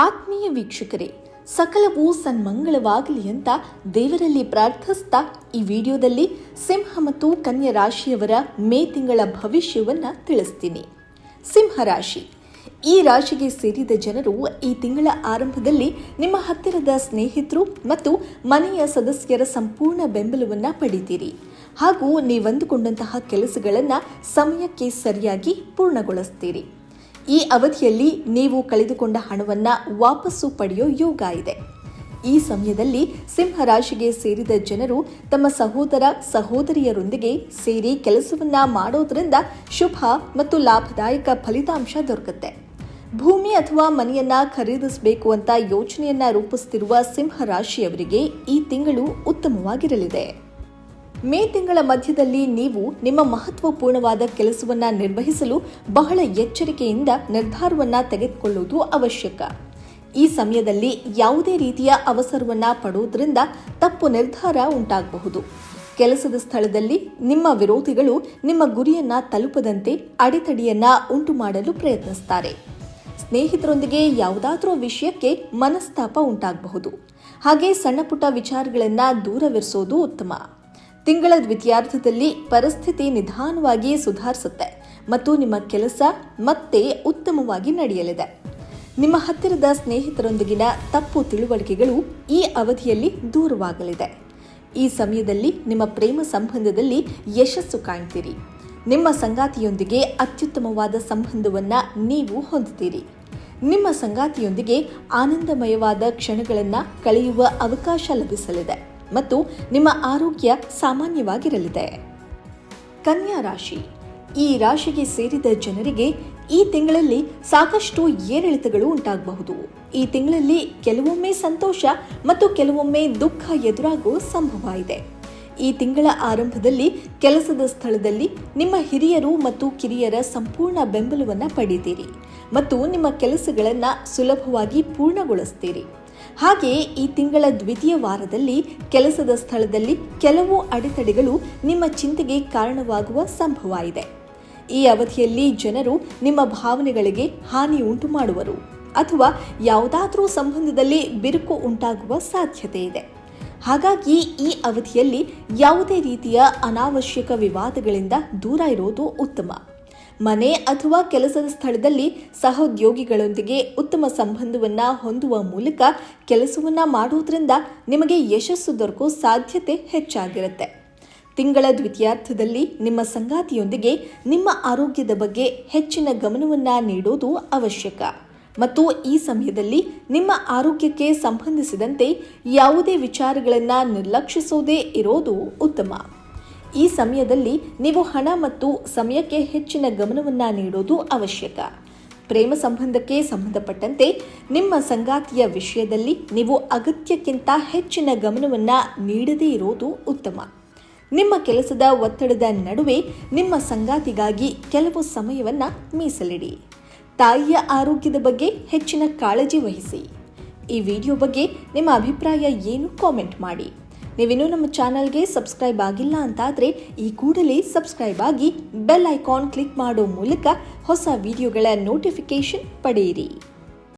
ಆತ್ಮೀಯ ವೀಕ್ಷಕರೇ ಸಕಲವೂ ಸನ್ಮಂಗಳವಾಗಲಿ ಅಂತ ದೇವರಲ್ಲಿ ಪ್ರಾರ್ಥಿಸ್ತಾ ಈ ವಿಡಿಯೋದಲ್ಲಿ ಸಿಂಹ ಮತ್ತು ಕನ್ಯಾ ರಾಶಿಯವರ ಮೇ ತಿಂಗಳ ಭವಿಷ್ಯವನ್ನ ತಿಳಿಸ್ತೀನಿ. ಸಿಂಹ ರಾಶಿ, ಈ ರಾಶಿಗೆ ಸೇರಿದ ಜನರು ಈ ತಿಂಗಳ ಆರಂಭದಲ್ಲಿ ನಿಮ್ಮ ಹತ್ತಿರದ ಸ್ನೇಹಿತರು ಮತ್ತು ಮನೆಯ ಸದಸ್ಯರ ಸಂಪೂರ್ಣ ಬೆಂಬಲವನ್ನು ಪಡಿತೀರಿ. ಹಾಗೂ ನೀವಂದುಕೊಂಡಂತಹ ಕೆಲಸಗಳನ್ನು ಸಮಯಕ್ಕೆ ಸರಿಯಾಗಿ ಪೂರ್ಣಗೊಳಿಸ್ತೀರಿ. ಈ ಅವಧಿಯಲ್ಲಿ ನೀವು ಕಳೆದುಕೊಂಡ ಹಣವನ್ನ ವಾಪಸ್ಸು ಪಡೆಯೋ ಯೋಗ ಇದೆ. ಈ ಸಮಯದಲ್ಲಿ ಸಿಂಹರಾಶಿಗೆ ಸೇರಿದ ಜನರು ತಮ್ಮ ಸಹೋದರ ಸಹೋದರಿಯರೊಂದಿಗೆ ಸೇರಿ ಕೆಲಸವನ್ನ ಮಾಡೋದ್ರಿಂದ ಶುಭ ಮತ್ತು ಲಾಭದಾಯಕ ಫಲಿತಾಂಶ ದೊರಕುತ್ತೆ. ಭೂಮಿ ಅಥವಾ ಮನೆಯನ್ನ ಖರೀದಿಸಬೇಕು ಅಂತ ಯೋಚನೆಯನ್ನ ರೂಪಿಸುತ್ತಿರುವ ಸಿಂಹರಾಶಿಯವರಿಗೆ ಈ ತಿಂಗಳು ಉತ್ತಮವಾಗಿರಲಿದೆ. ಮೇ ತಿಂಗಳ ಮಧ್ಯದಲ್ಲಿ ನೀವು ನಿಮ್ಮ ಮಹತ್ವಪೂರ್ಣವಾದ ಕೆಲಸವನ್ನ ನಿರ್ವಹಿಸಲು ಬಹಳ ಎಚ್ಚರಿಕೆಯಿಂದ ನಿರ್ಧಾರವನ್ನ ತೆಗೆದುಕೊಳ್ಳುವುದು ಅವಶ್ಯಕ. ಈ ಸಮಯದಲ್ಲಿ ಯಾವುದೇ ರೀತಿಯ ಅವಸರವನ್ನ ಪಡುವುದರಿಂದ ತಪ್ಪು ನಿರ್ಧಾರ ಉಂಟಾಗಬಹುದು. ಕೆಲಸದ ಸ್ಥಳದಲ್ಲಿ ನಿಮ್ಮ ವಿರೋಧಿಗಳು ನಿಮ್ಮ ಗುರಿಯನ್ನ ತಲುಪದಂತೆ ಅಡೆತಡೆಯನ್ನ ಉಂಟು ಮಾಡಲು ಪ್ರಯತ್ನಿಸುತ್ತಾರೆ ಸ್ನೇಹಿತರೊಂದಿಗೆ ಯಾವುದಾದ್ರೂ ವಿಷಯಕ್ಕೆ ಮನಸ್ತಾಪ ಉಂಟಾಗಬಹುದು. ಹಾಗೆ ಸಣ್ಣ ಪುಟ್ಟ ವಿಚಾರಗಳನ್ನ ದೂರವಿರಿಸೋದು ಉತ್ತಮ. ತಿಂಗಳ ದ್ವಿತೀಯಾರ್ಧದಲ್ಲಿ ಪರಿಸ್ಥಿತಿ ನಿಧಾನವಾಗಿ ಸುಧಾರಿಸುತ್ತೆ ಮತ್ತು ನಿಮ್ಮ ಕೆಲಸ ಮತ್ತೆ ಉತ್ತಮವಾಗಿ ನಡೆಯಲಿದೆ. ನಿಮ್ಮ ಹತ್ತಿರದ ಸ್ನೇಹಿತರೊಂದಿಗಿನ ತಪ್ಪು ತಿಳುವಳಿಕೆಗಳು ಈ ಅವಧಿಯಲ್ಲಿ ದೂರವಾಗಲಿದೆ. ಈ ಸಮಯದಲ್ಲಿ ನಿಮ್ಮ ಪ್ರೇಮ ಸಂಬಂಧದಲ್ಲಿ ಯಶಸ್ಸು ಕಾಣ್ತೀರಿ. ನಿಮ್ಮ ಸಂಗಾತಿಯೊಂದಿಗೆ ಅತ್ಯುತ್ತಮವಾದ ಸಂಬಂಧವನ್ನು ನೀವು ಹೊಂದುತ್ತೀರಿ. ನಿಮ್ಮ ಸಂಗಾತಿಯೊಂದಿಗೆ ಆನಂದಮಯವಾದ ಕ್ಷಣಗಳನ್ನು ಕಳೆಯುವ ಅವಕಾಶ ಲಭಿಸಲಿದೆ. ಮತ್ತು ನಿಮ್ಮ ಆರೋಗ್ಯ ಸಾಮಾನ್ಯವಾಗಿರಲಿದೆ. ಕನ್ಯಾ ರಾಶಿ. ಈ ರಾಶಿಗೆ ಸೇರಿದ ಜನರಿಗೆ ಈ ತಿಂಗಳಲ್ಲಿ ಸಾಕಷ್ಟು ಏರಿಳಿತಗಳು ಉಂಟಾಗಬಹುದು. ಈ ತಿಂಗಳಲ್ಲಿ ಕೆಲವೊಮ್ಮೆ ಸಂತೋಷ ಮತ್ತು ಕೆಲವೊಮ್ಮೆ ದುಃಖ ಎದುರಾಗುವ ಸಂಭವ ಇದೆ. ಈ ತಿಂಗಳ ಆರಂಭದಲ್ಲಿ ಕೆಲಸದ ಸ್ಥಳದಲ್ಲಿ ನಿಮ್ಮ ಹಿರಿಯರು ಮತ್ತು ಕಿರಿಯರ ಸಂಪೂರ್ಣ ಬೆಂಬಲವನ್ನು ಪಡೆಯುತ್ತೀರಿ ಮತ್ತು ನಿಮ್ಮ ಕೆಲಸಗಳನ್ನು ಸುಲಭವಾಗಿ ಪೂರ್ಣಗೊಳಿಸ್ತೀರಿ. ಹಾಗೆಯೇ ಈ ತಿಂಗಳ ದ್ವಿತೀಯ ವಾರದಲ್ಲಿ ಕೆಲಸದ ಸ್ಥಳದಲ್ಲಿ ಕೆಲವು ಅಡೆತಡೆಗಳು ನಿಮ್ಮ ಚಿಂತೆಗೆ ಕಾರಣವಾಗುವ ಸಂಭವ ಇದೆ ಈ ಅವಧಿಯಲ್ಲಿ ಜನರು ನಿಮ್ಮ ಭಾವನೆಗಳಿಗೆ ಹಾನಿ ಉಂಟು ಮಾಡುವರು ಅಥವಾ ಯಾವುದಾದರೂ ಸಂಬಂಧದಲ್ಲಿ ಬಿರುಕು ಉಂಟಾಗುವ ಸಾಧ್ಯತೆ ಇದೆ. ಹಾಗಾಗಿ ಈ ಅವಧಿಯಲ್ಲಿ ಯಾವುದೇ ರೀತಿಯ ಅನಾವಶ್ಯಕ ವಿವಾದಗಳಿಂದ ದೂರ ಇರೋದು ಉತ್ತಮ. ಮನೆ ಅಥವಾ ಕೆಲಸದ ಸ್ಥಳದಲ್ಲಿ ಸಹೋದ್ಯೋಗಿಗಳೊಂದಿಗೆ ಉತ್ತಮ ಸಂಬಂಧವನ್ನು ಹೊಂದುವ ಮೂಲಕ ಕೆಲಸವನ್ನು ಮಾಡುವುದರಿಂದ ನಿಮಗೆ ಯಶಸ್ಸು ದೊರಕೋ ಸಾಧ್ಯತೆ ಹೆಚ್ಚಾಗಿರುತ್ತೆ. ತಿಂಗಳ ದ್ವಿತೀಯಾರ್ಥದಲ್ಲಿ ನಿಮ್ಮ ಸಂಗಾತಿಯೊಂದಿಗೆ ನಿಮ್ಮ ಆರೋಗ್ಯದ ಬಗ್ಗೆ ಹೆಚ್ಚಿನ ಗಮನವನ್ನು ನೀಡೋದು ಅವಶ್ಯಕ. ಮತ್ತು ಈ ಸಮಯದಲ್ಲಿ ನಿಮ್ಮ ಆರೋಗ್ಯಕ್ಕೆ ಸಂಬಂಧಿಸಿದಂತೆ ಯಾವುದೇ ವಿಚಾರಗಳನ್ನು ನಿರ್ಲಕ್ಷಿಸೋದೇ ಇರೋದು ಉತ್ತಮ. ಈ ಸಮಯದಲ್ಲಿ ನೀವು ಹಣ ಮತ್ತು ಸಮಯಕ್ಕೆ ಹೆಚ್ಚಿನ ಗಮನವನ್ನು ನೀಡೋದು ಅವಶ್ಯಕ. ಪ್ರೇಮ ಸಂಬಂಧಕ್ಕೆ ಸಂಬಂಧಪಟ್ಟಂತೆ ನಿಮ್ಮ ಸಂಗಾತಿಯ ವಿಷಯದಲ್ಲಿ ನೀವು ಅಗತ್ಯಕ್ಕಿಂತ ಹೆಚ್ಚಿನ ಗಮನವನ್ನು ನೀಡದೇ ಇರೋದು ಉತ್ತಮ. ನಿಮ್ಮ ಕೆಲಸದ ಒತ್ತಡದ ನಡುವೆ ನಿಮ್ಮ ಸಂಗಾತಿಗಾಗಿ ಕೆಲವು ಸಮಯವನ್ನು ಮೀಸಲಿಡಿ. ತಾಯಿಯ ಆರೋಗ್ಯದ ಬಗ್ಗೆ ಹೆಚ್ಚಿನ ಕಾಳಜಿ ವಹಿಸಿ. ಈ ವಿಡಿಯೋ ಬಗ್ಗೆ ನಿಮ್ಮ ಅಭಿಪ್ರಾಯ ಏನು? ಕಾಮೆಂಟ್ ಮಾಡಿ. ನೀವಿನ್ನೂ ನಮ್ಮ ಚಾನಲ್ಗೆ ಸಬ್ಸ್ಕ್ರೈಬ್ ಆಗಿಲ್ಲ ಅಂತಾದರೆ ಈ ಕೂಡಲೇ ಸಬ್ಸ್ಕ್ರೈಬ್ ಆಗಿ ಬೆಲ್ ಐಕಾನ್ ಕ್ಲಿಕ್ ಮಾಡೋ ಮೂಲಕ ಹೊಸ ವಿಡಿಯೋಗಳ ನೋಟಿಫಿಕೇಷನ್ ಪಡೆಯಿರಿ.